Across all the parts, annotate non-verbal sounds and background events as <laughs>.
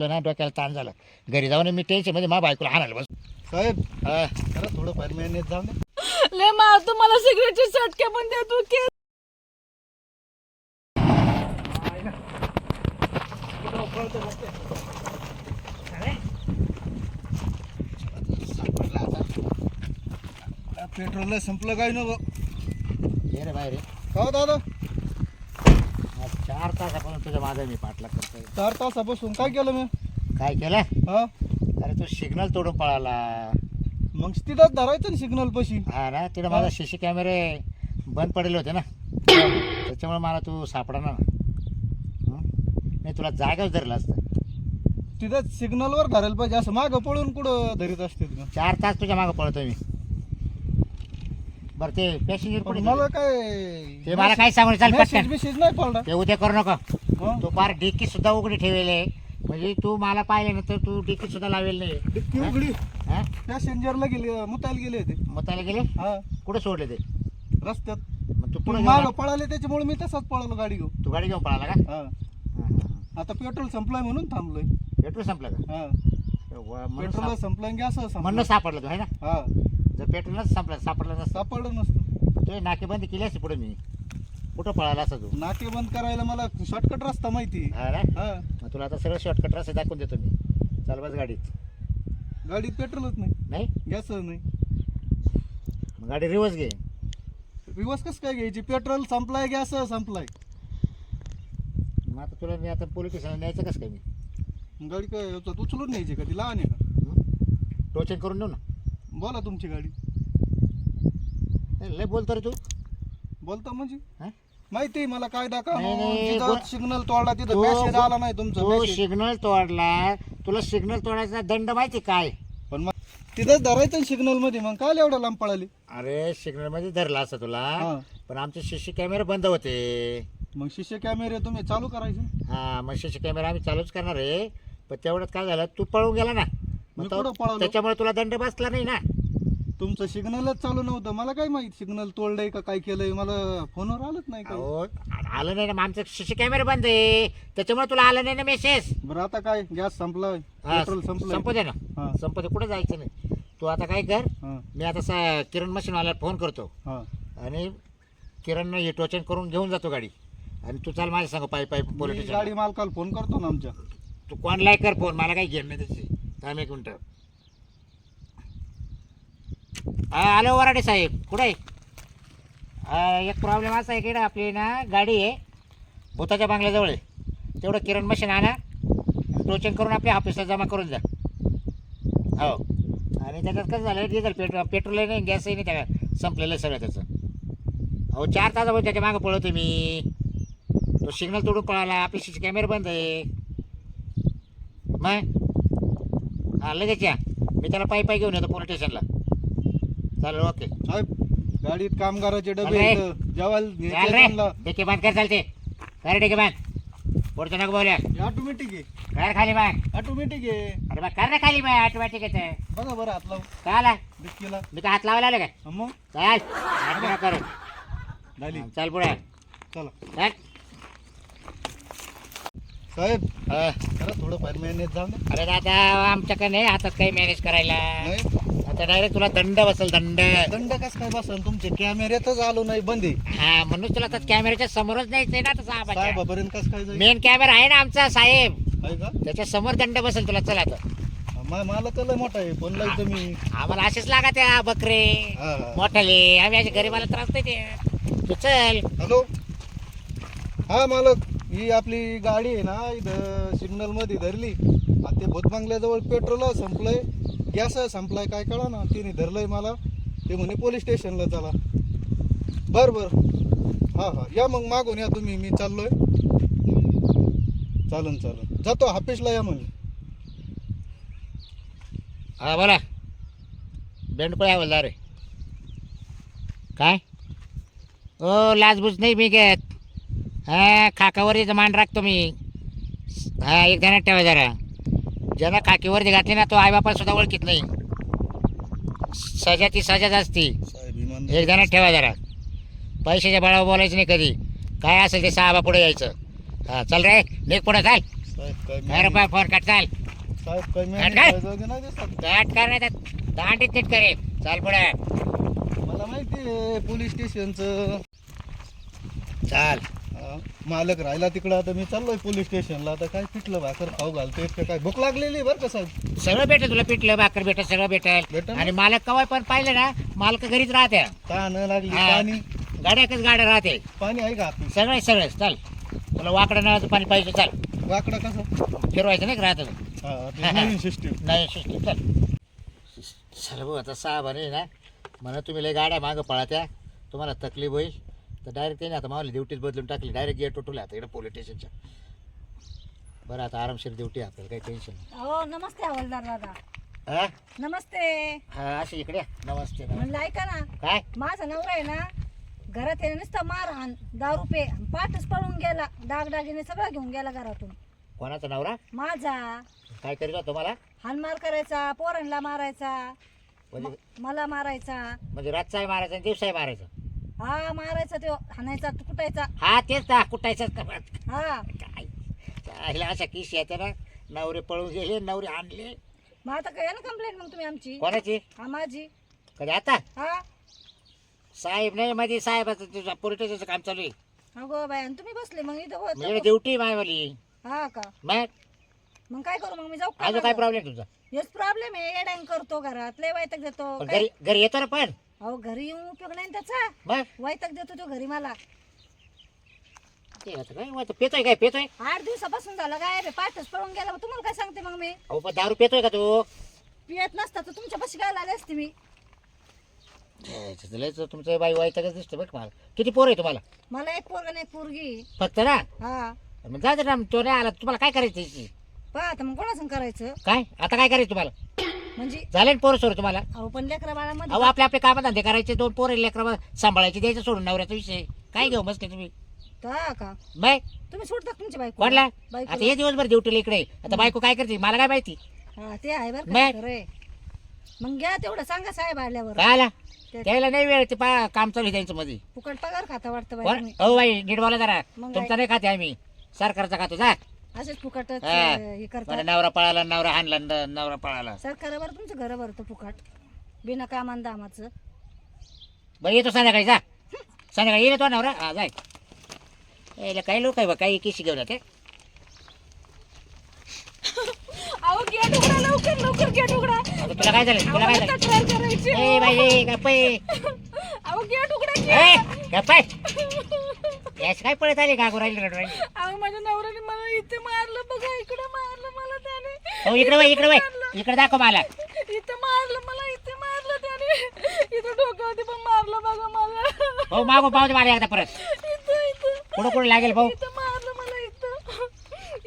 तो ना डोक्याला ताण झाला. घरी जाऊन मी टेन्शनमध्ये मा बायकोला आणायला बस साहेब हा. जरा थोडं फार मेहनत जाऊ दे ले मा तुम्हाला सिगरेटचे चटके पण देतो की. पेट्रोल संपलं काय नको ये रे बाहेर ये. का हो दादा. चार तासापासून तुझ्या माझा मी पाठला करतोय. चार तासापासून. काय केलं मी? काय केलं? हा? अरे तू सिग्नल तोडून पळाला. मग तिथं धरायचं ना सिग्नल पशी. हा ना तिथे. माझा शिशी कॅमेरे बंद पडले होते ना. त्याच्यामुळे मला तू सापडा ना नाही तुला जागाच धरला असतं. तिथं सिग्नलवर धरायला पाहिजे. असं मागं पळून कुठं धरीत असते तुम्ही चार तास तुझ्या मागं पळतोय मी. बरं ते पॅसेंजर पण कुठे मला गेले? काय ते मला काय सांगू चाल मेसेज पटकन. बिसेज नाही पडला. ते उद्या करू नका. हं? तू फार डिक्की सुद्धा उघडी ठेवले म्हणजे तू मला पाहिल्यानंतर तू डिक्की सुद्धा लावेल नाही. डिक्की हा? उघडी? हा? पॅसेंजरला गेले मुतायला गेले होते. मताला गेले? हा. कुठे सोडले ते? रस्त्यात. मग तू पुढे मागं पळाले त्याच्यामुळे मी तसाच पळालो गाडी घेऊन. तू गाडी घेऊन पळाला का? हा. आता पेट्रोल संपलाय म्हणून थांबलोय. पेट्रोल संपलं का? हा. वा, म्हणून पेट्रोल साप- संपलं गॅस म्हणून सापडलं तू आहे ना? हा. जर पेट्रोलच संपलं सापडलं नसतं. सापडलं नसतं. तू नाकेबंदी केली असते पुढे मी. कुठं पळाला असं तू? नाके बंद करायला मला शॉर्टकट रस्ता माहिती. हा ना? हा. मग तुला आता सगळं शॉर्टकट रस्ते दाखवून देतो मी. चाल बस गाडीत. गाडीत पेट्रोलच नाही. नाही? गॅस नाही. मग गाडी रिवर्स घे. रिवर्स कसं काय घ्यायची? पेट्रोल संपलाय गॅस संपलाय. मग आता तुला मी आता पोलीस स्टेशनला न्यायचं कसं काय मी? गाडी काय उचलून न्यायची का? ती लहान आहे का? टोचन करून देऊ ना. बोला तुमची गाडी. लय बोलतो रे तू. बोलता म्हणजे? हा? माहिती आहे मला कायदा का नाही, नाही, बोल- सिग्नल तोडला तिथं मेसेज आला नाही तुमचा तू message. सिग्नल तोडला. तुला सिग्नल तोडायचा दंड माहिती काय? पण मग तिथंच धरायचं सिग्नलमध्ये. मग काय एवढ्या लांब पळाली? अरे सिग्नलमध्ये धरला असं तुला. पण आमचे शिशी कॅमेरे बंद होते. मग शिशे कॅमेरे तुम्ही चालू करायचे? हा मग शिशी कॅमेरा आम्ही चालूच करणार आहे. पण तेवढ्यात काय झालं तू पळून गेला ना. मी मग तो- कुठं पळालो? त्याच्यामुळे तुला दंड बसला नाही ना. तुमचं सिग्नलच चालू नव्हतं. मला काय माहीत सिग्नल तोडलंय का काय केलंय? मला फोनवर आलंच नाही अहो आलं नाही ना. मग आमचं शिशी कॅमेरे बंद आहे. त्याच्यामुळे तुला आलं नाही ना मेसेज बरं आता काय? गॅस संपलाय. पेट्रोल संपलंय. संपू दे ना. हा. संपू दे. कुठे जायचं नाही? तू आता काय कर? हा. मी आता सा किरण मशीनवाल्याला फोन करतो. हा. आणि किरणनं हे टोचन करून घेऊन जातो गाडी. आणि तू चाल माझ्या सांग पायी पायी मी पोलीस गाडी मालकाला फोन करतो ना आमच्या. तू कोणलाही कर फोन मला काही घेणं नाही त्याची थांब एक मिनटं. हॅलो वराडे साहेब. कुठे आहे? एक प्रॉब्लेम असा आहे की ना आपली ना गाडी आहे भूताच्या बांगल्याजवळ आहे. तेवढं किरण मशीन आणा आणि टोचन करून आपल्या ऑफिसला जमा करून जा. हो. आणि त्याच्यात कसं झालं डिझेल पेट्रोल पेट्रोलही नाही गॅसही नाही त्या संपलेलं आहे सगळं त्याचं. अहो चार तासापासून त्याच्या मागं पळवतो मी. तो सिग्नल तोडून पळाला ऑफिसचे कॅमेरे बंद आहे. मग? हा लगेच या. मी त्याला पायी पायी घेऊन येतो पोलीस स्टेशनला चालेल ओके. साहेब गाडीत कामगाराचे डबे अरे. आहेत जेवायला चाल न्यायचे रे त्यांना. डेके बांध कर चालते. काय रे डेके बांध पुढचं नको बोलूया हे ऑटोमॅटिक आहे. कर खाली बांध ऑटोमॅटिक आहे. अरे बा कर रे खाली बाय ऑटोमॅटिक येतं बघा बरं हात लावून. काय आला डिक्कीला मी काय हात लावायला आलो काय हा मग? चाल. हात नको करू. झाली. चाल पुढे. चला. चाल. साहेब हा. जरा थोडं फार मेहनत जाऊ दे अरे दादा आमच्याकडे नाही हातात काही मॅनेज करायला. नाही? आता डायरेक्ट तुला दंड बसेल दंड. दंड कस काय बसन तुमचे कॅमेऱ्यातच आलो नाही बंद हा म्हणून तुला आता कॅमेऱ्याच्या समोरच न्यायचंय ना साहेबापर्यंत कस काय जाईल? मेन कॅमेरा आहे ना आमचा साहेब. आहे का? त्याच्यासमोर दंड बसेल तुला चला मा- मला तर लय मोठा आहे फोन लावतो मी आम्हाला असेच लागा त्या बकरे. हा, हा. मोठाले आम्ही गरीबाला त्रास नाही देत तू चल. हॅलो? हा मालक. ही आपली गाडी आहे ना इथं सिग्नलमध्ये धरली. आणि ते भूतबांगल्याजवळ पेट्रोल संपलंय गॅस संपलाय काय कळा ना तिने धरलंय मला. ते म्हणे पोलीस स्टेशनला चला. बर बर. हा हा. या मग मागून या तुम्ही. मी चाललोय. चालन चालन. जातो ऑफिसला या म्हणे. हा बोला. बेंडपळे हवलदार रे काय? ओ लाजबूज नाही मी घेत. हा खाकावरती मान राखतो मी. हा एक ध्यानात ठेवा जरा. ज्यानं खाकीवरती घातली ना तो आईबापा सुद्धा ओळखीत नाही. सजा ती सजाच असती. एक ध्यानात ठेवा जरा. पैशाच्या बळावर बोलायचं नाही कधी. काय असेल ते सहा पुढे यायचं. हा चल रे निघ पुढे चाल. काय रुपये फोन कट चाल. कट कर दांडीत नीट करे. चाल पुढे. मला माहिती पोलीस स्टेशनचं. चाल. मालक राहिला तिकडं आता मी चाललोय पोलीस स्टेशनला आता काय पिठलं भाकर खाऊ घालतोय का काय भूक लागलेली बरं का साहेब? सगळं भेटेल तुला पिठलं भाकर भेटेल सगळं भेटेल. भेटेल ना? आणि मालक कवाय पण पाहिलं ना मालक घरीच राहते तहान लागली हा. पाणी? गाड्याकच गाड्या राहते. पाणी आहे का आपली? सगळे सगळेच चाल. तुला वाकडं नळाचं पाणी पाहिजे चाल. वाकडं कसं? फिरवायचं नाही का राहतं? हा नवीन सिस्टीम नाही सिस्टीम चल. चल भाऊ आता सहा बरे ना म्हणा तुम्ही लय गाड्या मागं पळात्या तुम्हाला तकलीफ होईल. तर डायरेक्ट त्याने आता मावली ड्युटीच बदलून टाकली. डायरेक्ट गेट उठवल्या आता इकडे पोलीस स्टेशनच्या बरं आता आरामशीर ड्युटी आपल्याला काही टेन्शन नाही. हो नमस्ते हवालदार दादा. हा? नमस्ते. हा अशी इकडे या. नमस्ते नमस्ते. म्हणलं ऐका ना. काय? माझा नवरा आहे ना घरात येणं नुसतं मारहाण दारू पे पाठच पळून गेला दागदागिने सगळं घेऊन गेला घरातून. कोणाचा नवरा? माझा. काय करीत होता तुम्हाला? हानमार करायचा पोरांना मारायचा म्हणजे मला मारायचा. म्हणजे रातचाही मारायचा आणि दिवसाही मारायचा? हा मारायचा तो हाणायचा कुटायचा. हा तेच ना कुठायचंच का हा. काय? चायला अशा किशी येते ना नवरे पळून गेले नवरे आणले. मग आता काय ना कंप्लेंट मग तुम्ही आमची? कोणाची? हा माझी. कधी आता? हा. साहेब नाही मध्ये साहेबाचं तुझं पोलिटिशियनचं काम चालू आहे. अगो बाय आणि तुम्ही बसले मग इथं म्हणजे होत ड्युटी मायवाली हा का? मग? मग काय करू मग मी जाऊ अजून काय प्रॉब्लेम तुझा हेच प्रॉब्लेम आहे येडँग करतो घरात लय वैतक देतो. पण काय- घरी घरी येतो ना पण? अहो घरी येऊन उपयोग नाही ना त्याचा. मग वैतक देतो तो घरी मला. ते आता काय पेतोय काय पेतोय? आठ दिवसापासून झालं काय बे, पाठच पळून गेला मग तुम्हाला काय सांगते मग मी? अहो पण दारू पेतोय का तू? पियत नसता तर तुमच्या पाशी काय आले असते मी. लयच तुमचं बाई वाईटच दिसतं बघ मला. किती पोर आहे तुम्हाला? मला एक पोरगा नाही एक पोरगी. फक्त ना? हा. मग जा ना तो नाही आला तुम्हाला काय करायचं त्याची? पहा आता मग कोणासंग करायचं? काय? आता काय करायचं तुम्हाला? म्हणजे झाले ना पोरं सोड तुम्हाला? अहो पण लेकरा अहो बाळामध्ये आपले आपले काम धंदे करायचे दोन पोरं लेकरं सांभाळायचे द्यायचं सोडून नवऱ्याचा विषय काय घेऊ मस्त तुम्ही. का? बाय. तुम्ही सोडता का तुमची बायको कोणला? आता हे दिवसभर ड्युटीला इकडे आता बायको काय करते मला काय माहिती? हा ते आहे बरं मग? का खरंय. मग घ्या तेवढं सांगा साहेब आल्यावर. काय आला ते- त्याला नाही वेळ ते पा काम चालू आहे त्यांचं मध्ये. फुकट पगार खाता वाटतं बाई कोण? तुम्ही. हो बाई नीट बोला जरा. मग तुमचा नाही खाते आम्ही. सरकारचा खातो. जा. असेच फुकटच हा. अं, हे करता मला नवरा पळाला नवरा हाणला न- नवरा पळाला. सरकारवर तुमचं घर भरतं फुकट. बिना कामान दामाचं. बरं येतो संध्याकाळी जा. संध्याकाळी येतो नवरा. हा जाय. यायला काही लोक आहे बा काही किशी घेऊन येते अहो गेट उघडा लवकर लवकर गेट उघडा आता तुला काय झालं? तुला काय झालं? तक्रार करायची. ए बाई ए, गप्पे अहो गेट उघडा की. ए गप्पे याच काय पळत आली? गागो राहिली रडू राहिली अहो माझ्या नवऱ्याने मला इथे मारलं बघा इकडे मारलं मला त्याने हो इकडे वय इकडे वय. इकडे दाखव मला इथे मारलं मला इथे मारलं त्याने. इथे डोक्यावरती पण मारलं बघा मला. हो मागो पाहू मला एकदा परत. इथं इथं. कुठं कुठं लागेल भाऊ? इथं मारलं मला इथं.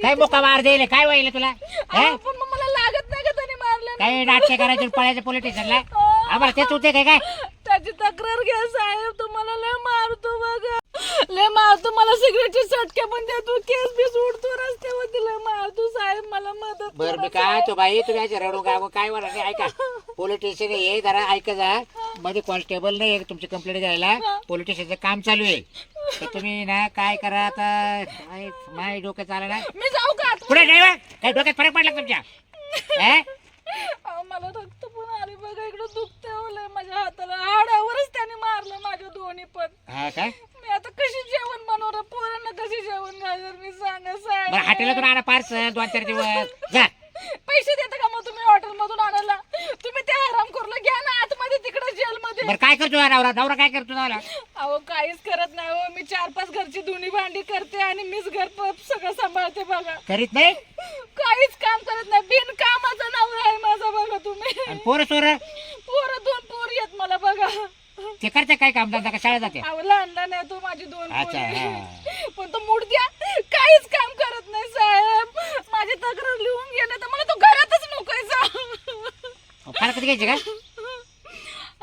काय मोका मार देईल? काय वहिले तुला? अहो, पण मग मला लागत नाही का त्याने मारलं काही नाटके करायचे पळायचे पोलिटिशियनला आम्हाला तेच होते काय काय? त्याची तक्रार घ्या साहेब तुम्हाला लय मारतो बघा. लय मारतो मला सिगरेटचे चटके पण देतो केस बी उडतो रस्त्यावरती लय मारतो साहेब मला मदत बर मी काय. तो बाई तुम्ही असे रडू काय म्हणा नाही ऐका पोलिटिशियन ये जरा ऐका जा. मध्ये कॉन्स्टेबल नाही आहे तुमची कंप्लेंट द्यायला पोलिटिशियनचं काम चालू आहे. तर तुम्ही ना काय करा आता? काय माय डोकं चाललं ना. मी जाऊ का आता? पुढे ड्रायव्हर काय डोक्यात फरक पडला का तुमच्या? <laughs> हे? अहो, मला रक्त पण आले बघा इकडं दुखते लय माझ्या हाताला हाडावरच त्याने मारलं माझ्या दोन्ही पण. हा काय मी आता कशी जेवण बनवणार? पोरांना कशी जेवण घालणार? मी सांगा. साहेब हॉटेलातून आणा पार्सल दोन चार दिवस. जा. पैसे देता का मग तुम्ही हॉटेल मधून आणायला? तुम्ही त्या आराम करून घ्या ना आतमध्ये तिकडे जेल मध्ये बरं काय करतो हा नवरा? नवरा काय करतो नवरा अहो काहीच करत नाही हो. मी चार पाच घरची धुणी भांडी करते आणि मीच घर प- सगळं सांभाळते बघा. करीत नाही? काहीच काम करत नाही. बिन कामाचा नवरा आहे माझा बघा तुम्ही. आणि पोरं सोरं? पोरं दोन पोर येत मला बघा. ते करते काय काम? धंदा का शाळेत जाते? अहो लहान लहान आहे तो माझी दोन अच्छा, पोरी. हा. पण तो मुडद्या काहीच काम साहेब. माझी तक्रार लिहून गेले तर मला तो घरातच नकोयचा फारकत घ्यायची का?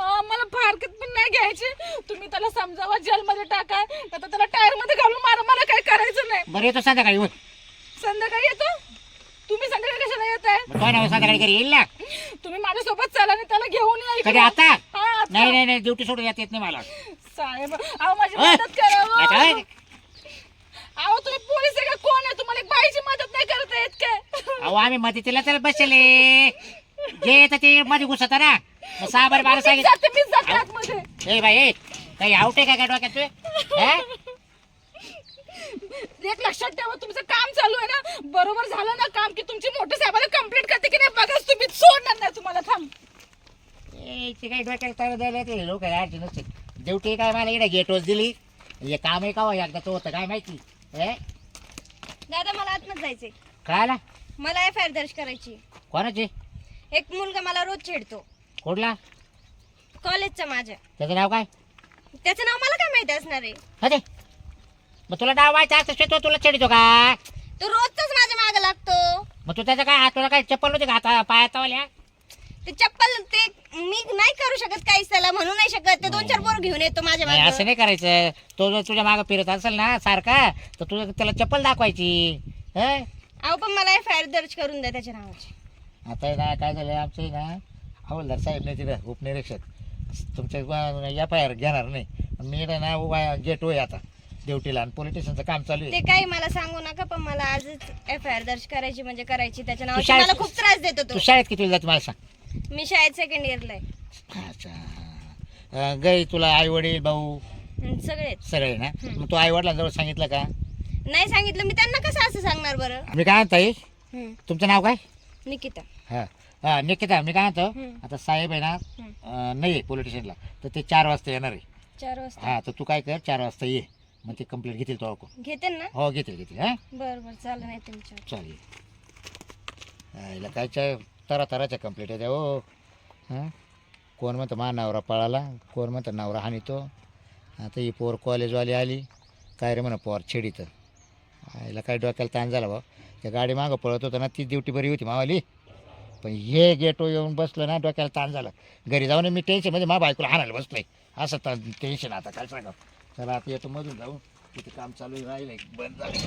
हा, मला फारकत पण नाही घ्यायची. तुम्ही त्याला समजावा जेलमध्ये टाका आता त्याला टायरमध्ये घालून मारा मला काही करायचं नाही. बरं येतो संध्याकाळी होय. संध्याकाळी येतो? तुम्ही संध्याकाळी कशाला येत आहे? संध्याकाळी घरी? येईल ना? तुम्ही माझ्यासोबत चला आणि त्याला घेऊन या इकडे. कधी आता? हा, आता. नाही नाही नाही ड्युटी सोडून येत येत नाही मला. साहेब अहो माझी मदत करा हो. याच्या होय. अहो तुम्ही पोलीस आहे का? कोण आहे? तुम्हाला एक बाईची मदत नाही करता येत काय अहो आम्ही मदतीला तर बसले. जे येतं ते मध्ये घुसत ना. मग सहा बार बारा सांगितलं. जाते मीच जाते आतमध्ये. ए बाई ए, काही आउट आहे का काय डोक्यात तू? हा? एक लक्षात ठेवा तुमचं काम चालू आहे ना. बरोबर झालं ना काम की तुमची मोठे साहेबाला कंप्लीट करते की नाही बघाच तुम्ही सोडणार नाही तुम्हाला. थांब. ए, ते काही डोक्यात तर द्यायला ते लोक अडचण नसते. ड्युटी काय मला इकडे गेटवर दिली. हे काम आहे का हो? एकदा तो होतं काय माहिती? ए? दादा मला आतमध्ये जायचंय. कळाला मला एफ आय आर दर्ज करायची कोणाची? एक मुलगा मला रोज छेडतो. कुठला? कॉलेजचा माझ्या. त्याचं नाव काय? त्याचं नाव मला काय माहिती असणार आहे? अरे मग तुला नाव माहिती तुला चढितो का तो रोजचाच माझ्या मागे लागतो. मग तू त्याचं काय हात तुला काय चप्पल होती का हाता पायात वाल्या ते चप्पल ते मी नाही करू शकत काहीच त्याला म्हणू नाही शकत. ते दोन चार पोर घेऊन येतो माझ्या नाही असं मागे. नाही करायचं. तो जर तुझ्या मागे फिरत असेल ना सारखा तर तुझं त्याला चप्पल दाखवायची. हं? अहो पण मला एफ आय दर्ज करून द्या त्याच्या नावाची. आता ना काय झालं आमचं ना हवलदार साहेब नाही तिथं उपनिरीक्षक तुमच्या एफ आय आर घेणार नाही. मी ना उभा गेट होय आता ड्युटीला आणि पोलीस स्टेशनचं काम चालू आहे. ते काही मला सांगू नका पण मला आजच एफ आय आर दर्ज करायची म्हणजे करायची त्याच्या नावाची. शाळेत- मला खूप त्रास देतो तू. तो शाळेत किती जात मला सांग. मी शाळेत सेकंड इयरला आहे. अच्छा. अं, गई तुला आई वडील भाऊ सगळेच. सगळे ना. मग तू आई वडिलांजवळ सांगितलं का? नाही सांगितलं. मी त्यांना कसं असं सांगणार बरं? मी काय म्हणतो तुमचं नाव काय? निकिता. हा. हा निकिता मी काय म्हणतो. आता साहेब आहे ना. अं, नाही आहे पोलीस स्टेशनला तर ते चार वाजता येणार आहे. चार वाजता. हा तर तू काय कर चार वाजता ये. मग ते कंप्लीट घेतील तो घेते ना? हो घेतील घेतील हा. बरं बरं चालेल नाही तुमच्या चालेल. हा, हिला कायच्या तरा तराच्या कंप्लीट आहे हो? हां कोण म्हणतं मा नवरा पळाला. कोण म्हणतं नवरा हानितो आता ही पोर कॉलेजवाली आली. काय रे म्हणा पोर छेडीत. याला काय डोक्याला ताण झाला भाऊ. त्या गाडी मागं पळत होतं ना ती ड्युटी बरी होती मावाली. पण हे गेटो येऊन बसलं ना डोक्याला ताण झालं. घरी जाऊन मी टेन्शनमध्ये मा बायकोला हाणायला बसलोय. असं ता टेन्शन आता काय सांगा चला आता येतो मधून जाऊ तिथे काम चालू राहिलं बंद झालं